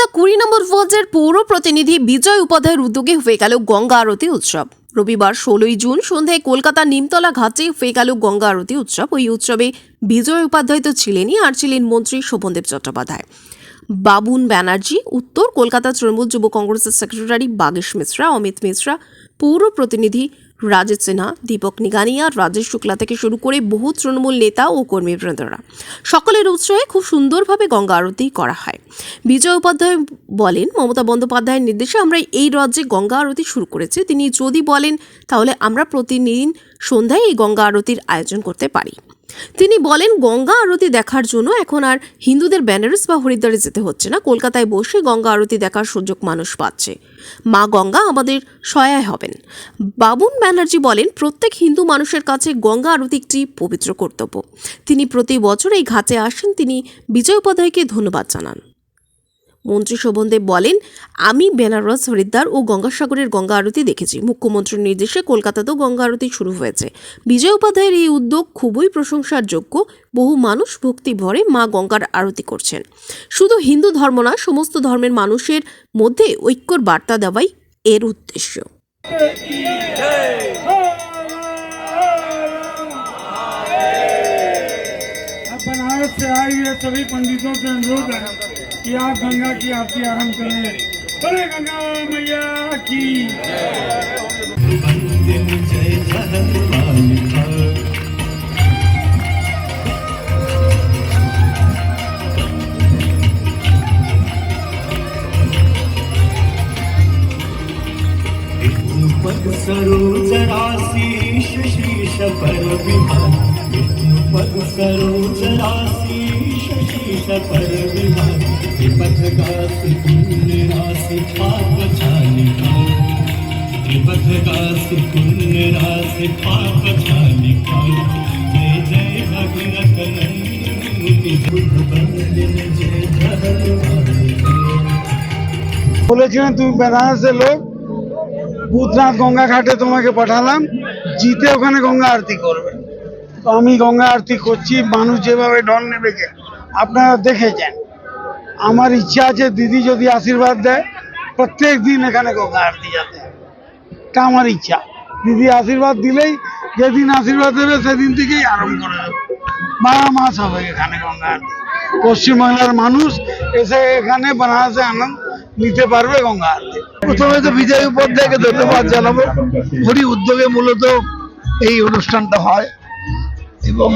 কলকাতা কুড়ি নম্বর ওয়ার্ডের পৌর প্রতিনিধি বিজয় উপাধ্যায়ের উদ্যোগে হয়ে গেল গঙ্গা আরতি উৎসব। রবিবার ষোলোই জুন সন্ধ্যায় কলকাতার নিমতলা ঘাটে হয়ে গেল গঙ্গা আরতি উৎসব। ওই উৎসবে বিজয় উপাধ্যায় তো ছিলেনই, আর ছিলেন মন্ত্রী শোভনদেব চট্টোপাধ্যায়। বাবুন ব্যানার্জি, উত্তর কলকাতা তৃণমূল যুব কংগ্রেসের সেক্রেটারি বাগেশ মিশ্রা, অমিত মিশ্রা, পৌর প্রতিনিধি রাজেশ সিনহা, দীপক নিগানিয়া, রাজেশ শুক্লা থেকে শুরু করে বহু তৃণমূল নেতা ও কর্মীবৃন্দরা সকলের উৎসাহে খুব সুন্দরভাবে গঙ্গা আরতি করা হয়। বিজয় উপাধ্যায় বলেন, মমতা বন্দ্যোপাধ্যায়ের নির্দেশে আমরা এই রাজ্যে গঙ্গা আরতি শুরু করেছি। তিনি যদি বলেন, তাহলে আমরা প্রতিদিন সন্ধ্যায় এই গঙ্গা আরতির আয়োজন করতে পারি। তিনি বলেন, গঙ্গা আরতি দেখার জন্য এখন আর হিন্দুদের বেনারস বা হরিদ্বারে যেতে হচ্ছে না। কলকাতায় বসে গঙ্গা আরতি দেখার সুযোগ মানুষ পাচ্ছে। মা গঙ্গা আমাদের সহায় হবেন। বাবুন ব্যানার্জি বলেন, প্রত্যেক হিন্দু মানুষের কাছে গঙ্গা আরতি একটি পবিত্র কর্তব্য। তিনি প্রতি বছর এই ঘাটে আসেন। তিনি বিজয় উপাধ্যায়কে ধন্যবাদ জানান। মন্ত্রী শোভনদেব বলেন, আমি বেনারস, হরিদ্বার ও গঙ্গাসাগরের গঙ্গা আরতি দেখেছি। মুখ্যমন্ত্রীর নির্দেশে কলকাতাতেও গঙ্গা আরতি শুরু হয়েছে। বিজয় উপাধ্যায়ের এই উদ্যোগ খুবই প্রশংসার যোগ্য বহু মানুষ ভক্তি ভরে মা গঙ্গার আরতি করছেন। শুধু হিন্দু ধর্ম না, সমস্ত ধর্মের মানুষের মধ্যে ঐক্যর বার্তা দেওয়াই এর উদ্দেশ্য। बनारस से आए हुए सभी पंडितों से अनुरोध है कि आप गंगा की आरती आरंभ करें। बोले गंगा मैया की। सरोज राशि शीश पर विमान पद सरोज राशि शीश पर विमान त्रिपथ गासी पुण्य राशि पाप छालिका त्रिपथ गासी पुण्य राशि पाप छालिका जय जय भगीरथ नंदिनी बुद्ध बंदन जय जय বলেছিলেন তুমি বেনারসের লোক ভূতনাথ গঙ্গা ঘাটে তোমাকে পাঠালাম জিতে ওখানে গঙ্গা আরতি করবে তো আমি গঙ্গা আরতি করছি, মানুষ যেভাবে ডন নেবেকে আপনারা দেখেছেন আমার ইচ্ছা আছে দিদি যদি আশীর্বাদ দেয়, প্রত্যেক দিন এখানে গঙ্গা আরতি যাতে। এটা আমার ইচ্ছা। দিদি আশীর্বাদ দিলেই যেদিন আশীর্বাদ দেবে, সেদিন থেকেই আরম্ভ করে দেবে বারো মাস হবে এখানে গঙ্গা আরতি। পশ্চিমবাংলার মানুষ এসে এখানে বানারসে আনন্দ নিতে পারবে গঙ্গা আরতি। প্রথমে তো বিজয় উপাধ্যায়কে ধন্যবাদ জানাব। হরি উদ্যোগে মূলত এই অনুষ্ঠানটা হয়। এবং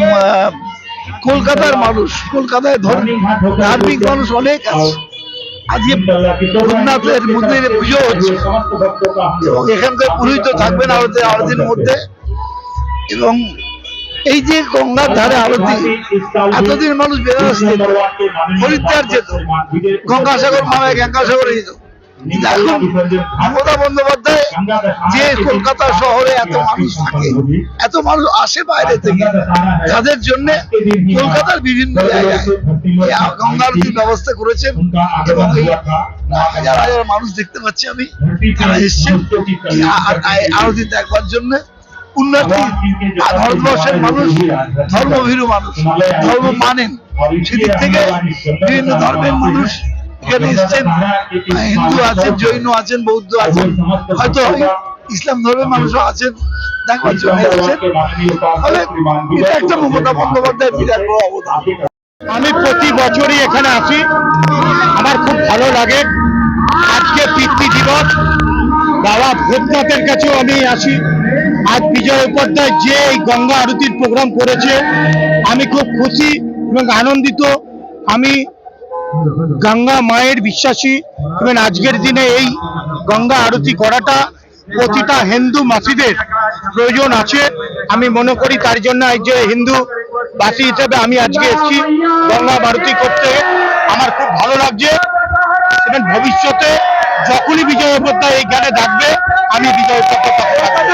কলকাতার মানুষ, কলকাতায় ধর্ম- ধার্মিক মানুষ অনেক আছে। আজকে রঘুনাথের মন্দিরে পুজো হচ্ছে। এবং এখানকার পুরোহিত থাকবেন আরতি, আরতির মধ্যে। এবং এই যে গঙ্গার ধারে আরতি, এতদিন মানুষ বেনারস যেত হরিদ্বার যেত, গঙ্গাসাগর মামে গঙ্গাসাগরে যেত। এখন মমতা বন্দ্যোপাধ্যায় যে কলকাতা শহরে এত মানুষ থাকে, এত মানুষ আসে বাইরে থেকে, তাদের জন্য কলকাতার বিভিন্ন জায়গায় এই গঙ্গা ব্যবস্থা করেছেন এবং এই হাজার হাজার মানুষ দেখতে পাচ্ছি আমি, তারা এসছেন। এই আ- আ- আরতি দেখবার জন্য উন্নতি ভারতবর্ষের মানুষ, ধর্মভীরু মানুষ, ধর্ম মানেন। সেদিক থেকে বিভিন্ন ধর্মের মানুষ এখানে এসছেন হিন্দু আছেন জৈন আছেন বৌদ্ধ আছেন। হয়তো ইসলাম ধর্মের মানুষও আছেন দেখবার জন্য এসছেন ফলে এটা একটা মমতা বন্দ্যোপাধ্যায়ের বিরাট বড় অবদান। আমি প্রতি বছরই এখানে আসি। আমার খুব ভালো লাগে। আজকে পিতৃ দিবস। বাবা ভূতনাথের কাছেও আমি আসি। আজ বিজয় উপাধ্যায় যে এই গঙ্গা আরতির প্রোগ্রাম করেছে আমি খুব খুশি এবং আনন্দিত। আমি গঙ্গা মায়ের বিশ্বাসী। এবং আজকের দিনে এই গঙ্গা আরতি করাটা প্রতিটা হিন্দু মাসিদের প্রয়োজন আছে। আমি মনে করি তার জন্য এই যে হিন্দু বাসী হিসেবে আমি আজকে এসেছি গঙ্গা আরতি করতে। আমার খুব ভালো লাগছে। এবং ভবিষ্যতে যখনই বিজয় উপাধ্যায় এই গানে ডাকবে, আমি বিজয় উপাধ্যায়